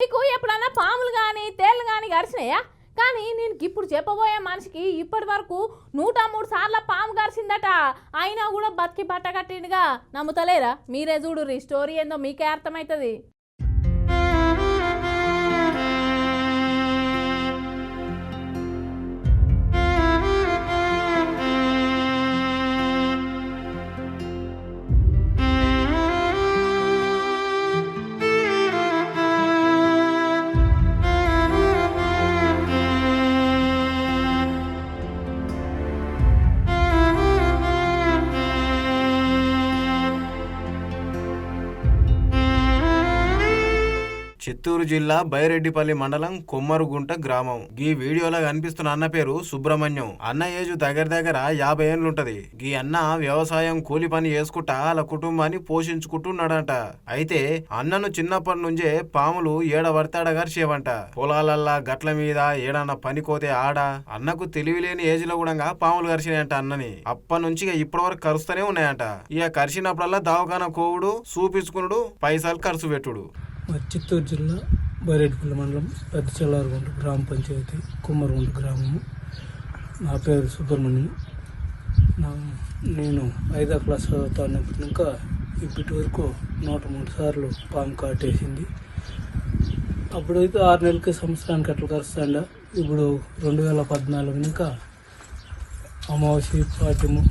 నీకు ఎప్పుడన్నా పాములు కానీ తేళ్ళు కానీ గరిచినాయా? కానీ నేను ఇప్పుడు చెప్పబోయే మనిషికి ఇప్పటి వరకు నూట మూడు సార్ల పాము గరిచిందట అయినా కూడా బతికి బట్ట కట్టిండుగా నమ్ముతలేరా? మీరే చూడు స్టోరీ ఏందో మీకే అర్థమవుతుంది చిత్తూరు జిల్లా బైరెడ్డిపల్లి మండలం కొమ్మరుగుంట గ్రామం. ఈ వీడియోలో కనిపిస్తున్న అన్న పేరు సుబ్రహ్మణ్యం. అన్న ఏజు దగ్గర దగ్గర యాభై ఏళ్ళుంటది. ఈ అన్న వ్యవసాయం కూలి పని చేసుకుంటా వాళ్ళ కుటుంబాన్ని పోషించుకుంటున్నాడంట. అయితే అన్నను చిన్నప్పటి నుంచే పాములు ఏడ పడతాడ గరిచేవంట పొలాలల్లా గట్ల మీద ఏడన్న పనికోతే ఆడ? అన్నకు తెలివి లేని ఏజ్లో కూడా పాములు కరిచినాయంట అన్నని. అప్పటి నుంచి ఇక ఇప్పటి వరకు కరుస్తూనే ఉన్నాయంట. ఇక కరిచినప్పుడల్లా దవాఖాన కోవుడు చూపించుకునుడు పైసలు ఖర్చు పెట్టుడు. మా చిత్తూరు జిల్లా బైరెడ్పల్లి మండలం పెద్ద చెల్లారుగుంట గ్రామ పంచాయతీ కుమ్మరుగుంట గ్రామము. నా పేరు సుబ్రహ్మణ్యం. నా నేను ఐదో క్లాస్ చదువుతానప్పటి ఇంకా ఇప్పటి వరకు నూట మూడు సార్లు పాము కాటేసింది అప్పుడైతే ఆరు నెలలకి సంవత్సరానికి అట్లా కరుస్తాండ ఇప్పుడు రెండు వేల పద్నాలుగు ఇంకా అమావాస్య పాడ్యము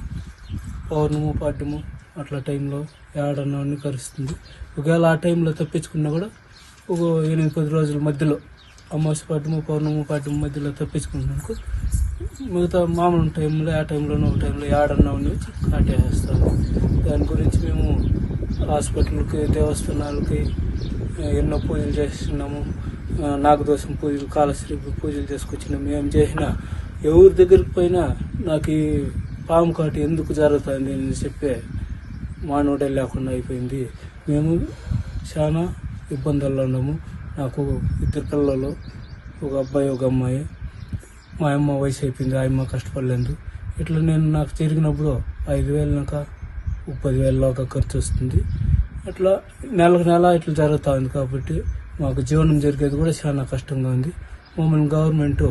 పౌర్ణము పాడ్యము అట్లా టైంలో ఏడన్నవన్నీ కరుస్తుంది. ఒకవేళ ఆ టైంలో తప్పించుకున్నా కూడా ఒక ఎనిమిది పది రోజుల మధ్యలో అమావాస్య పాడ్యము పౌర్ణము పాడ్యము మధ్యలో తప్పించుకున్నాను మిగతా మామూలు టైంలో ఆ టైంలోనూ ఒక టైంలో ఏడన్నవన్నీ వచ్చి కాటేస్తాము దాని గురించి మేము హాస్పిటల్కి దేవస్థానాలకి ఎన్నో పూజలు చేస్తున్నాము. నాగదోషం పూజలు కాలశ్రీ పూజలు చేసుకొచ్చినాము మేము చేసినా ఎవరి దగ్గరికి పోయినా నాకు ఈ పాము కాటు ఎందుకు జరుగుతుంది అని చెప్పే మానవుడే లేకుండా అయిపోయింది. మేము చాలా ఇబ్బందుల్లో ఉన్నాము. నాకు ఇద్దరు పిల్లలు ఒక అబ్బాయి ఒక అమ్మాయి. మా అమ్మ వయసు అయిపోయింది ఆ అమ్మ కష్టపడలేదు. ఇట్లా నేను నాకు జరిగినప్పుడు ఐదు వేలు నాక ఒక పదివేల ఖర్చు వస్తుంది. అట్లా నెలకు నెల ఇట్లా జరుగుతూ ఉంది కాబట్టి మాకు జీవనం జరిగేది కూడా చాలా కష్టంగా ఉంది. మమ్మల్ని గవర్నమెంట్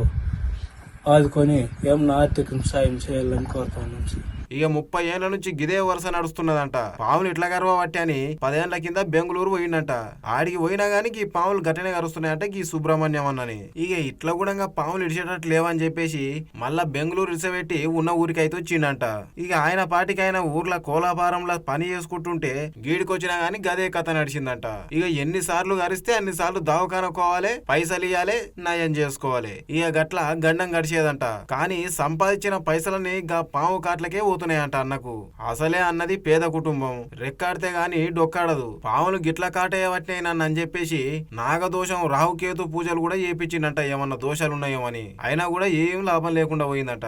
ఆదుకొని ఏమన్నా ఆర్థిక సాయం చేయాలని కోరుతా ఉన్నాం సార్. ఇక ముప్పై ఏళ్ళ నుంచి గిదే వరుస నడుస్తున్నదంట. పాములు ఇట్లా గర్వ పట్టి అని పదేళ్ళ కింద బెంగళూరు పోయిందంట ఆడికి పోయినా గానీ ఈ పాములు గట్టనే కరుస్తున్నాయంట ఈ సుబ్రహ్మణ్యం అన్నని. ఇక ఇట్లా కూడా పాములు ఇడిచేటట్టు లేవని చెప్పేసి మళ్ళా బెంగళూరు ఇడిసబెట్టి ఉన్న ఊరికి అయితే వచ్చిండంట. ఇక ఆయన పాటికి ఆయన ఊర్ల కోలాపారంలో పని చేసుకుంటుంటే గీడికొచ్చినా గానీ గదే కథ నడిచిందంట. ఇక ఎన్ని సార్లు గరిస్తే అన్ని సార్లు దవాఖానకోవాలి పైసలు ఇయ్యాలి నయం చేసుకోవాలి. ఇక గట్ల గండం గడిచేదంట. కానీ సంపాదించిన పైసలని గా పాము కాట్లకే పోతున్నాయంట అన్నకు. అసలే అన్నది పేద కుటుంబం. రెక్కాడితే గాని డొక్కాడదు. పాములు గిట్ల కాటేయవట్నే నన్ను అని చెప్పేసి నాగదోషం రాహుకేతు పూజలు కూడా చేపించిందంట. ఏమన్నా దోషాలు ఉన్నాయేమని అయినా కూడా ఏం లాభం లేకుండా పోయిందంట.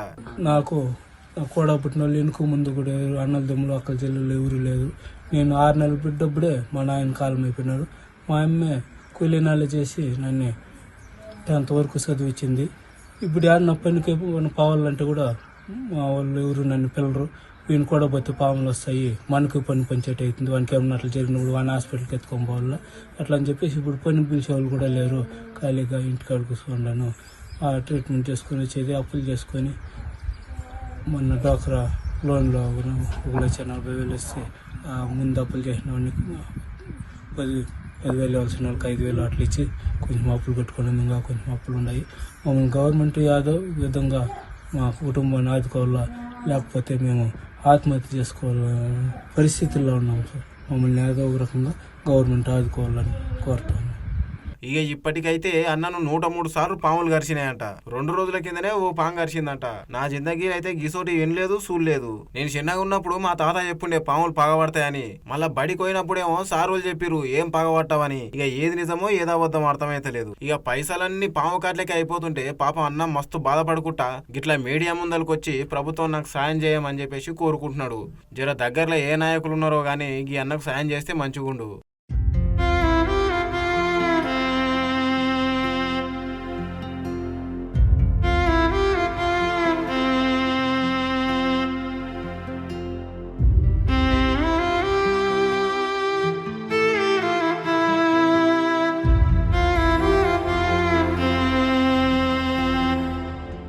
నాకు కూడా పుట్టిన వాళ్ళు వెనుక ముందు కూడా ఎవరు అన్నల దమ్ములు అక్కల చెల్లెలు ఎవరు లేదు నేను ఆరు నెలలు బిడ్డప్పుడే మా నాయన కాలం అయిపోయినాడు. మా అమ్మే కూలీనాళ్ళు చేసి నన్ను టెన్త్ వరకు చదివించింది. ఇప్పుడు ఆడిన పనికి ఏమైనా పావాలంటే కూడా మా వాళ్ళు ఎవరు నన్ను పిల్లరు వీని కూడా పోతే పాములు వస్తాయి. మనకు పని పంచేట అవుతుంది. వానికి ఏమన్నా అట్లా జరిగినప్పుడు వాని హాస్పిటల్కి ఎత్తుకొని పోవాలా? అట్లా అని చెప్పేసి ఇప్పుడు పని పిలిచే వాళ్ళు కూడా లేరు. ఖాళీగా ఇంటికాడ కూర్చున్నాను ఆ ట్రీట్మెంట్ చేసుకొని వచ్చేది అప్పులు చేసుకొని మొన్న డాక్రా లోన్లో ఒక లక్ష నలభై వేలు వస్తే ముందు అప్పులు చేసిన వాడిని పది పదివేలు ఇవ్వాల్సిన వాళ్ళకి ఐదు వేలు అట్లా ఇచ్చి కొంచెం అప్పులు కట్టుకుని ఇంకా కొంచెం అప్పులు ఉన్నాయి మమ్మల్ని గవర్నమెంట్ యాదో విధంగా మా కుటుంబాన్ని ఆదుకోవాలా లేకపోతే మేము ఆత్మహత్య చేసుకోవాల పరిస్థితుల్లో ఉన్నాం సార్. మమ్మల్ని ఏదో ఒక రకంగా గవర్నమెంట్ ఆదుకోవాలని కోరుతాం ఇక ఇప్పటికైతే అన్నను నూట మూడు సార్లు పాములు కరిచినాయంట. రెండు రోజుల కిందనే ఓ పాము గరిచిందంట నా జిందగీ అయితే గిసోటి వినలేదు చూడలేదు. నేను చిన్నగా ఉన్నప్పుడు మా తాత చెప్పుండే పాములు పగబడతాయని. మళ్ళా బడికి పోయినప్పుడేమో సారులు చెప్పిరు ఏం పగబట్టవని ఇక ఏది నిజమో ఏది అర్థమైతలేదు. ఇక పైసలన్నీ పాము కాట్లకి అయిపోతుంటే పాపం అన్న మస్తు బాధపడుకుంటా గిట్లా మీడియా ముందలకొచ్చి ప్రభుత్వం నాకు సాయం చేయమని చెప్పేసి కోరుకుంటున్నాడు. జర దగ్గరలో ఏ నాయకులు ఉన్నారో గానీ ఈ అన్నకు సాయం చేస్తే మంచిగుండు.